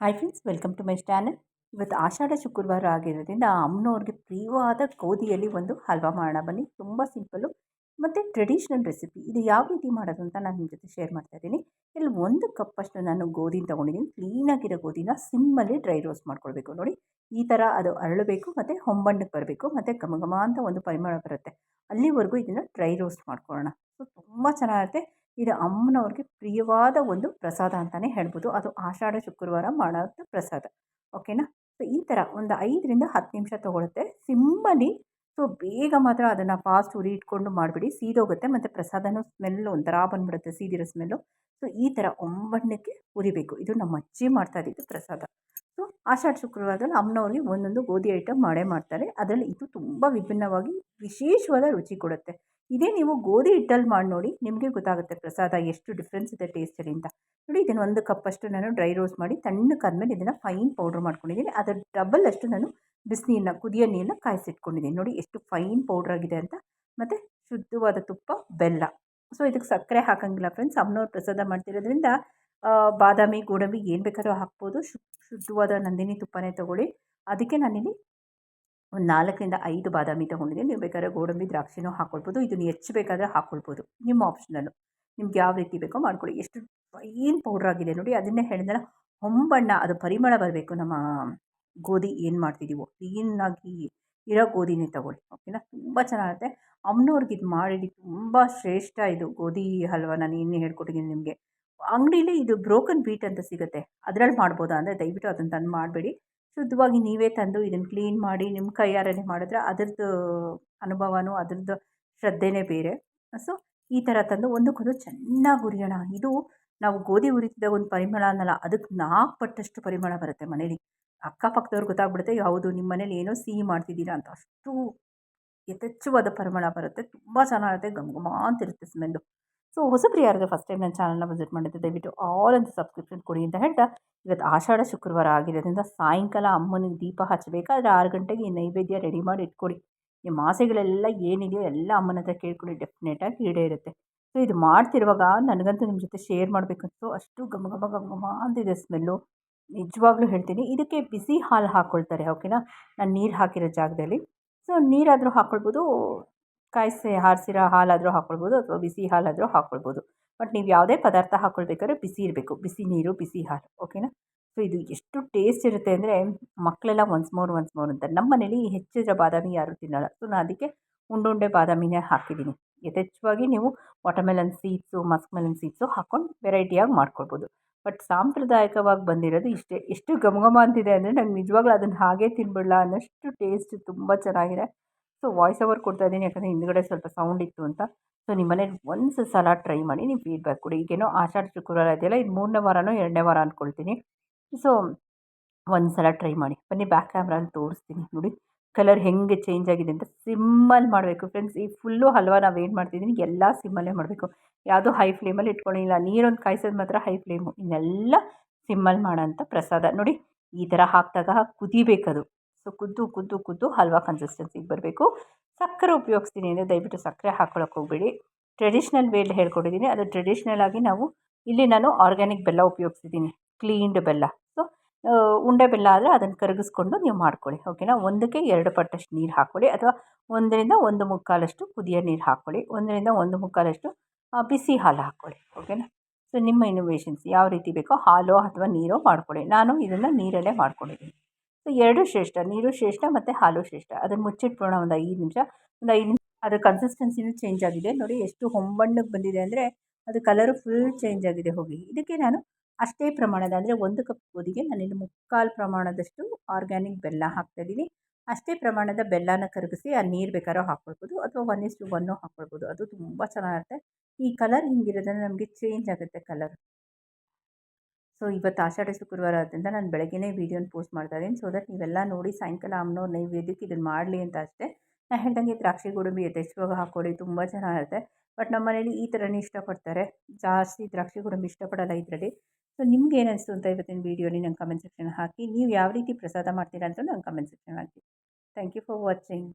Hi friends welcome to my channel ಇವತ್ತು ಆಷಾಢ ಶುಕ್ರವಾರ ಆಗಿರೋದ್ರಿಂದ ಅಮ್ಮನವ್ರಿಗೆ ಪ್ರಿಯವಾದ ಗೋಧಿಯಲ್ಲಿ ಒಂದು ಹಲ್ವಾ ಮಾಡೋಣ ಬನ್ನಿ. ತುಂಬ ಸಿಂಪಲ್ಲು ಮತ್ತು ಟ್ರೆಡಿಷ್ನಲ್ ರೆಸಿಪಿ ಇದು ಯಾವ ರೀತಿ ಮಾಡೋದು ಅಂತ ನಾನು ನಿಮ್ಮ ಜೊತೆ ಶೇರ್ ಮಾಡ್ತಾ ಇದ್ದೀನಿ. ಇಲ್ಲಿ ಒಂದು ಕಪ್ಪಷ್ಟು ನಾನು ಗೋಧಿನ ತೊಗೊಂಡಿದ್ದೀನಿ. ಕ್ಲೀನಾಗಿರೋ ಗೋಧಿನ ಸಿಮ್ಮಲ್ಲಿ ಡ್ರೈ ರೋಸ್ಟ್ ಮಾಡ್ಕೊಳ್ಬೇಕು ನೋಡಿ. ಈ ಥರ ಅದು ಅರಳಬೇಕು ಮತ್ತು ಹೊಂಬಣ್ಣಕ್ಕೆ ಬರಬೇಕು ಮತ್ತು ಘಮ ಅಂತ ಒಂದು ಪರಿಮಳ ಬರುತ್ತೆ. ಅಲ್ಲಿವರೆಗೂ ಇದನ್ನು ಡ್ರೈ ರೋಸ್ಟ್ ಮಾಡ್ಕೊಳ್ಳೋಣ. ಸೊ ತುಂಬ ಚೆನ್ನಾಗಿರುತ್ತೆ. ಇದು ಅಮ್ಮನವ್ರಿಗೆ ಪ್ರಿಯವಾದ ಒಂದು ಪ್ರಸಾದ ಅಂತಲೇ ಹೇಳ್ಬೋದು. ಅದು ಆಷಾಢ, ಶುಕ್ರವಾರ ಮಾಡೋಂಥ ಪ್ರಸಾದ. ಓಕೆನಾ? ಸೊ ಈ ಥರ ಒಂದು ಐದರಿಂದ ಹತ್ತು ನಿಮಿಷ ತೊಗೊಳುತ್ತೆ. ಸಿಮ್ಮಲ್ಲಿ ಸೊ, ಬೇಗ ಮಾತ್ರ ಅದನ್ನು ಫಾಸ್ಟ್ ಉರಿ ಇಟ್ಕೊಂಡು ಮಾಡಿಬಿಡಿ. ಸೀದೋಗುತ್ತೆ. ಮತ್ತು ಪ್ರಸಾದನೂ ಸ್ಮೆಲ್ ಒಂಥರ ಬಂದುಬಿಡುತ್ತೆ. ಸೀದಿರೋ ಸ್ಮೆಲ್ಲು ಸೊ ಈ ಥರ ಒಂಬಣ್ಣಕ್ಕೆ ಉರಿಬೇಕು. ಇದು ನಮ್ಮ ಅಜ್ಜಿ ಮಾಡ್ತಾ ಇದ್ದಿದ್ದು ಪ್ರಸಾದ. ಸೊ ಆಷಾಢ ಶುಕ್ರವಾರದಲ್ಲಿ ಅಮ್ಮನವ್ರಿಗೆ ಒಂದೊಂದು ಗೋಧಿ ಐಟಮ್ ಮಾಡೇ ಮಾಡ್ತಾರೆ. ಅದರಲ್ಲಿ ಇದು ತುಂಬ ವಿಭಿನ್ನವಾಗಿ ವಿಶೇಷವಾದ ರುಚಿ ಕೊಡುತ್ತೆ. ಇದೇ ನೀವು ಗೋಧಿ ಹಿಟ್ಟಲ್ಲಿ ಮಾಡಿ ನೋಡಿ ನಿಮಗೆ ಗೊತ್ತಾಗುತ್ತೆ ಪ್ರಸಾದ ಎಷ್ಟು ಡಿಫ್ರೆನ್ಸ್ ಇದೆ ಟೇಸ್ಟಲ್ಲಿ ಅಂತ. ನೋಡಿ ಇದನ್ನು ಒಂದು ಕಪ್ಪಷ್ಟು ನಾನು ಡ್ರೈ ರೋಸ್ಟ್ ಮಾಡಿ ತಣ್ಣಕ್ಕಾದ್ಮೇಲೆ ಇದನ್ನು ಫೈನ್ ಪೌಡ್ರ್ ಮಾಡ್ಕೊಂಡಿದ್ದೀನಿ. ಅದರ ಡಬಲ್ ಅಷ್ಟು ನಾನು ಬಿಸಿನೀರನ್ನ ಕುದಿಯೋ ನೀರನ್ನ ಕಾಯಿಸಿಟ್ಕೊಂಡಿದ್ದೀನಿ. ನೋಡಿ ಎಷ್ಟು ಫೈನ್ ಪೌಡ್ರ್ ಆಗಿದೆ ಅಂತ. ಮತ್ತು ಶುದ್ಧವಾದ ತುಪ್ಪ, ಬೆಲ್ಲ. ಸೊ ಇದಕ್ಕೆ ಸಕ್ಕರೆ ಹಾಕಂಗಿಲ್ಲ ಫ್ರೆಂಡ್ಸ್ ಅಮ್ಮನವ್ರು ಪ್ರಸಾದ ಮಾಡ್ತಿರೋದ್ರಿಂದ ಬಾದಾಮಿ, ಗೋಡಂಬಿ ಏನು ಬೇಕಾದ್ರೂ ಹಾಕ್ಬೋದು. ಶುದ್ಧವಾದ ನಂದಿನಿ ತುಪ್ಪನೇ ತೊಗೊಳ್ಳಿ. ಅದಕ್ಕೆ ನಾನಿಲ್ಲಿ ಒಂದು ನಾಲ್ಕರಿಂದ ಐದು ಬಾದಾಮಿ ತೊಗೊಂಡಿದ್ದೀನಿ ನೀವು ಬೇಕಾದ್ರೆ ಗೋಡಂಬಿ, ದ್ರಾಕ್ಷಿನೂ ಹಾಕ್ಕೊಳ್ಬೋದು ಇದನ್ನು ಹೆಚ್ಚು ಬೇಕಾದರೆ ಹಾಕ್ಕೊಳ್ಬೋದು ನಿಮ್ಮ ಆಪ್ಷನಲ್ಲು. ನಿಮ್ಗೆ ಯಾವ ರೀತಿ ಬೇಕೋ ಮಾಡ್ಕೊಳ್ಳಿ. ಎಷ್ಟು ಏನು ಪೌಡ್ರ್ ಆಗಿದೆ ನೋಡಿ. ಅದನ್ನೇ ಹೇಳಿದ್ರೆ ಹೊಂಬಣ್ಣ, ಅದು ಪರಿಮಳ ಬರಬೇಕು. ನಮ್ಮ ಗೋಧಿ ಏನು ಮಾಡ್ತಿದ್ದೀವೋ ಕ್ಲೀನಾಗಿ ಇರೋ ಗೋಧಿನೇ ತಗೊಳ್ಳಿ. ಓಕೆನಾ? ತುಂಬ ಚೆನ್ನಾಗುತ್ತೆ. ಅಮ್ಮನವ್ರಿಗೆ ಇದು ಮಾಡಿ ತುಂಬ ಶ್ರೇಷ್ಠ ಇದು ಗೋಧಿ ಹಲ್ವ ನಾನು ಇನ್ನೇ ಹೇಳ್ಕೊಟ್ಟಿದ್ದೀನಿ ನಿಮಗೆ. ಅಂಗಡೀಲಿ ಇದು ಬ್ರೋಕನ್ ಬೀಟ್ ಅಂತ ಸಿಗುತ್ತೆ. ಅದರಲ್ಲಿ ಮಾಡ್ಬೋದಾ? ಅಂದರೆ ದಯವಿಟ್ಟು ಅದನ್ನು ತಂದು ಮಾಡಬೇಡಿ. ಶುದ್ಧವಾಗಿ ನೀವೇ ತಂದು ಇದನ್ನು ಕ್ಲೀನ್ ಮಾಡಿ ನಿಮ್ಮ ಕೈಯಾರನೇ ಮಾಡಿದ್ರೆ ಅದರದ್ದು ಅನುಭವನೂ ಅದರದ್ದು ಶ್ರದ್ಧೆನೇ ಬೇರೆ. ಸೊ ಈ ಥರ ತಂದು ಒಂದಕ್ಕೊಂದು ಚೆನ್ನಾಗಿ ಉರಿಯೋಣ ಇದು ನಾವು ಗೋಧಿ ಹುರಿತಿದ್ದಾಗ ಒಂದು ಪರಿಮಳ ಅನ್ನಲ್ಲ ಅದಕ್ಕೆ ನಾಲ್ಕು ಪಟ್ಟಷ್ಟು ಪರಿಮಳ ಬರುತ್ತೆ ಮನೇಲಿ. ಅಕ್ಕಪಕ್ಕದವ್ರಿಗೆ ಗೊತ್ತಾಗ್ಬಿಡುತ್ತೆ, ಯಾವುದು ನಿಮ್ಮ ಮನೇಲಿ ಏನೋ ಸಿಹಿ ಮಾಡ್ತಿದ್ದೀರಾ ಅಂತ. ಅಷ್ಟು ಯಥೇಚ್ಛವಾದ ಪರಿಮಳ ಬರುತ್ತೆ. ತುಂಬ ಚೆನ್ನಾಗಿರುತ್ತೆ. ಘಮ ಘಮ ಅಂತಿರುತ್ತೆ ಸ್ಮೆಲ್ಲು. ಸೊ ಹೊಸಬ್ರು ಯಾರಿಗೆ ಫಸ್ಟ್ ಟೈಮ್ ನನ್ನ ಚಾನಲ್ನ ವಿಸಿಟ್ ಮಾಡಿದ್ದೆ, ದಯವಿಟ್ಟು ಆಲ್ ಅಂತ ಸಬ್ಸ್ಕ್ರಿಪ್ಷನ್ ಕೊಡಿ ಅಂತ ಹೇಳ್ತಾ, ಇವತ್ತು ಆಷಾಢ ಶುಕ್ರವಾರ ಆಗಿರೋದ್ರಿಂದ ಸಾಯಂಕಾಲ ಅಮ್ಮನಿಗೆ ದೀಪ ಹಚ್ಚಬೇಕಾದ್ರೆ ಆರು ಗಂಟೆಗೆ ಈ ನೈವೇದ್ಯ ರೆಡಿ ಮಾಡಿ ಇಟ್ಕೊಡಿ. ನಿಮ್ಮ ಆಸೆಗಳೆಲ್ಲ ಏನಿದೆಯೋ ಎಲ್ಲ ಅಮ್ಮನ ಹತ್ರ ಕೇಳ್ಕೊಳ್ಳಿ ಡೆಫಿನೆಟಾಗಿ ಇರುತ್ತೆ. ಸೊ ಇದು ಮಾಡ್ತಿರುವಾಗ ನನಗಂತೂ ನಿಮ್ಮ ಜೊತೆ ಶೇರ್ ಮಾಡಬೇಕಂತೂ ಅಷ್ಟು ಘಮ ಘಮ ಘಮ ಘಮ ಅಂದಿದೆ ಸ್ಮೆಲ್ಲು ನಿಜವಾಗ್ಲೂ ಹೇಳ್ತೀನಿ, ಇದಕ್ಕೆ ಬಿಸಿ ಹಾಲು ಹಾಕ್ಕೊಳ್ತಾರೆ ಓಕೆನಾ ನಾನು ನೀರು ಹಾಕಿರೋ ಜಾಗದಲ್ಲಿ. ಸೊ ನೀರಾದರೂ ಹಾಕ್ಕೊಳ್ಬೋದು ಕಾಯಿಸಿ, ಹಾರಿಸಿರೋ ಹಾಲಾದರೂ ಹಾಕ್ಕೊಳ್ಬೋದು ಅಥವಾ ಬಿಸಿ ಹಾಲಾದರೂ ಹಾಕ್ಕೊಳ್ಬೋದು ಬಟ್ ನೀವು ಯಾವುದೇ ಪದಾರ್ಥ ಹಾಕ್ಕೊಳ್ಬೇಕಾದ್ರೆ ಬಿಸಿ ಇರಬೇಕು. ಬಿಸಿ ನೀರು, ಬಿಸಿ ಹಾಲು, ಓಕೆನಾ? ಸೊ ಇದು ಎಷ್ಟು ಟೇಸ್ಟ್ ಇರುತ್ತೆ ಅಂದರೆ ಮಕ್ಕಳೆಲ್ಲ ಒನ್ಸ್ ಮೋರ್ ಒನ್ಸ್ ಮೋರ್ ಅಂತ. ನಮ್ಮ ಮನೇಲಿ ಹೆಚ್ಚಿದ್ರೆ ಬಾದಾಮಿ ಯಾರೂ ತಿನ್ನೋಲ್ಲ. ಸೊ ನಾನು ಅದಕ್ಕೆ ಉಂಡುಂಡೆ ಬಾದಾಮಿನೇ ಹಾಕಿದ್ದೀನಿ. ಯಥೇಚ್ಛವಾಗಿ ನೀವು watermelon seeds musk melon seeds ಹಾಕ್ಕೊಂಡು ವೆರೈಟಿಯಾಗಿ ಮಾಡ್ಕೊಳ್ಬೋದು. ಬಟ್ ಸಾಂಪ್ರದಾಯಿಕವಾಗಿ ಬಂದಿರೋದು ಇಷ್ಟೇ. ಎಷ್ಟು ಗಮಗಮ ಘಮ ಅಂತಿದೆ ಅಂದರೆ ನಂಗೆ ನಿಜವಾಗ್ಲೂ ಅದನ್ನು ಹಾಗೇ ತಿನ್ಬಿಡಲ್ಲ ಅನ್ನೋಷ್ಟು ಟೇಸ್ಟ್ ತುಂಬ ಚೆನ್ನಾಗಿದೆ. ಸೊ ವಾಯ್ಸ್ ಓವರ್ ಕೊಡ್ತಾ ಇದ್ದೀನಿ, ಯಾಕಂದರೆ ಹಿಂದ್ಗಡೆ ಸ್ವಲ್ಪ ಸೌಂಡ್ ಇತ್ತು ಅಂತ. ಸೊ ನಿಮ್ಮ ಮನೇಲಿ ಒಂದು ಸಲ ಟ್ರೈ ಮಾಡಿ ನೀವು ಫೀಡ್ಬ್ಯಾಕ್ ಕೊಡಿ. ಈಗೇನೋ ಆಷಾಢ ಶುಕ್ರವಾರ ಇದೆಯಲ್ಲ, ಇದು ಮೂರನೇ ವಾರನೋ ಎರಡನೇ ವಾರ ಅಂದ್ಕೊಳ್ತೀನಿ ಸೊ ಒಂದು ಸಲ ಟ್ರೈ ಮಾಡಿ. ಬನ್ನಿ ಬ್ಯಾಕ್ ಕ್ಯಾಮ್ರಲ್ಲಿ ತೋರಿಸ್ತೀನಿ ನೋಡಿ. ಕಲರ್ ಹೆಂಗೆ ಚೇಂಜ್ ಆಗಿದೆ ಅಂತ ಸಿಮ್ಮಲ್ಲಿ ಮಾಡಬೇಕು. ಫ್ರೆಂಡ್ಸ್ ಈ ಫುಲ್ಲು ಹಲ್ವಾ ನಾವು ಏನು ಮಾಡ್ತಿದ್ದೀನಿ ಎಲ್ಲ ಸಿಮ್ಮಲ್ಲೇ ಮಾಡಬೇಕು. ಯಾವುದೋ ಹೈ ಫ್ಲೇಮಲ್ಲಿ ಇಟ್ಕೊಳ್ಳಿಲ್ಲ ನೀರೊಂದು ಕಾಯಿಸೋದು ಮಾತ್ರ ಹೈ ಫ್ಲೇಮು ಇನ್ನೆಲ್ಲ ಸಿಮ್ಮಲ್ಲಿ ಮಾಡೋಂಥ ಪ್ರಸಾದ. ನೋಡಿ, ಈ ಥರ ಹಾಕಿದಾಗ ಕುದಿಬೇಕದು. ಸೊ ಕುದ್ದು ಕುದ್ದು ಕುದ್ದು ಹಲ್ವಾ ಕನ್ಸಿಸ್ಟೆನ್ಸಿಗೆ ಬರಬೇಕು. ಸಕ್ಕರೆ ಉಪಯೋಗಿಸ್ತೀನಿ ಅಂದರೆ ದಯವಿಟ್ಟು ಸಕ್ಕರೆ ಹಾಕ್ಕೊಳಕ್ಕೆ ಹೋಗಬೇಡಿ. ಟ್ರೆಡಿಷ್ನಲ್ ವೇಲ್ ಹೇಳ್ಕೊಟ್ಟಿದ್ದೀನಿ. ಅದು ಟ್ರೆಡಿಷ್ನಲ್ ಆಗಿ ನಾವು ಇಲ್ಲಿ ನಾನು ಆರ್ಗ್ಯಾನಿಕ್ ಬೆಲ್ಲ ಉಪಯೋಗಿಸಿದ್ದೀನಿ. ಕ್ಲೀನ್ಡ್ ಬೆಲ್ಲ. ಸೊ ಉಂಡೆ ಬೆಲ್ಲ ಆದರೆ ಅದನ್ನು ಕರಗಿಸ್ಕೊಂಡು ನೀವು ಮಾಡ್ಕೊಳ್ಳಿ. ಓಕೆನಾ ಒಂದಕ್ಕೆ ಎರಡು ಪಟ್ಟಷ್ಟು ನೀರು ಹಾಕ್ಕೊಳ್ಳಿ. ಅಥವಾ ಒಂದರಿಂದ ಒಂದು ಮುಕ್ಕಾಲಷ್ಟು ಕುದಿಯೋ ನೀರು ಹಾಕ್ಕೊಳ್ಳಿ. ಒಂದರಿಂದ ಒಂದು ಮುಕ್ಕಾಲಷ್ಟು ಬಿಸಿ ಹಾಲು ಹಾಕ್ಕೊಳ್ಳಿ. ಓಕೆನಾ ಸೊ ನಿಮ್ಮ ಇನ್ನೋವೇಷನ್ಸ್ ಯಾವ ರೀತಿ ಬೇಕೋ ಹಾಲು ಅಥವಾ ನೀರೋ ಮಾಡ್ಕೊಳ್ಳಿ. ನಾನು ಇದನ್ನು ನೀರಲ್ಲೇ ಮಾಡ್ಕೊಂಡಿದ್ದೀನಿ. ಸೊ ಎರಡು ಶ್ರೇಷ್ಠ, ನೀರು ಶ್ರೇಷ್ಠ ಮತ್ತು ಹಾಲು ಶ್ರೇಷ್ಠ. ಅದನ್ನು ಮುಚ್ಚಿಟ್ಬಿಡೋಣ ಒಂದು ಐದು ನಿಮಿಷ. ಒಂದು ಐದು ನಿಮಿಷ ಅದರ ಕನ್ಸಿಸ್ಟೆನ್ಸಿನೂ ಚೇಂಜ್ ಆಗಿದೆ. ನೋಡಿ ಎಷ್ಟು ಹೊಂಬಣ್ಣಕ್ಕೆ ಬಂದಿದೆ ಅಂದರೆ ಅದು ಕಲರು ಫುಲ್ ಚೇಂಜ್ ಆಗಿದೆ ಹೋಗಿ. ಇದಕ್ಕೆ ನಾನು ಅಷ್ಟೇ ಪ್ರಮಾಣದ, ಅಂದರೆ ಒಂದು ಕಪ್ ಗೋಧಿಗೆ ನಾನಿಲ್ಲಿ ಮುಕ್ಕಾಲು ಪ್ರಮಾಣದಷ್ಟು ಆರ್ಗ್ಯಾನಿಕ್ ಬೆಲ್ಲ ಹಾಕ್ತಾಯಿದ್ದೀನಿ ಅಷ್ಟೇ ಪ್ರಮಾಣದ ಬೆಲ್ಲನ ಕರಗಿಸಿ ಆ ನೀರು ಬೇಕಾದ್ರೂ ಹಾಕ್ಕೊಳ್ಬೋದು ಅಥವಾ ಒನ್ ಇಸ್ಟು ಒನ್ನು ಹಾಕ್ಕೊಳ್ಬೋದು. ಅದು ತುಂಬ ಚೆನ್ನಾಗಿರುತ್ತೆ. ಈ ಕಲರ್ ಹಿಂಗಿರೋದ್ರಿಂದ ನಮಗೆ ಚೇಂಜ್ ಆಗುತ್ತೆ ಕಲರ್ ಸೊ ಇವತ್ತು ಆಷಾಢ ಶುಕ್ರವಾರ ಆದ್ದರಿಂದ ನಾನು ಬೆಳಗ್ಗೆನೇ ವೀಡಿಯೋನ ಪೋಸ್ಟ್ ಮಾಡ್ತಾ ಇದ್ದೀನಿ. ಸೊ ದಟ್ ನೀವೆಲ್ಲ ನೋಡಿ ಸಾಯಂಕಾಲ ಅಮ್ಮನವ್ರ ನೈವೇದ್ಯಕ್ಕೆ ಇದನ್ನು ಮಾಡಲಿ ಅಂತ ಅಷ್ಟೇ. ನಾನು ಹೇಳ್ದಂಗೆ ದ್ರಾಕ್ಷಿ ಗೋಡಂಬಿ ಯಥೇಚ್ಛವಾಗಿ ಹಾಕ್ಕೊಡಿ ತುಂಬ ಚೆನ್ನಾಗಿರುತ್ತೆ ಬಟ್ ನಮ್ಮ ಮನೇಲಿ ಈ ಥರನೇ ಇಷ್ಟಪಡ್ತಾರೆ. ಜಾಸ್ತಿ ದ್ರಾಕ್ಷಿ ಗೋಡಂಬಿ ಇಷ್ಟಪಡಲ್ಲ ಇದರಲ್ಲಿ. ಸೊ ನಿಮ್ಗೆ ಏನು ಅಂತ ಇವತ್ತಿನ ವೀಡಿಯೋಲಿ ನಂಗೆ ಕಮೆಂಟ್ ಸೆಕ್ಷನ್ ಹಾಕಿ. ನೀವು ಯಾವ ರೀತಿ ಪ್ರಸಾದ ಮಾಡ್ತೀರಾ ಅಂತ ನಂಗೆ comment section hockey. Thank you for watching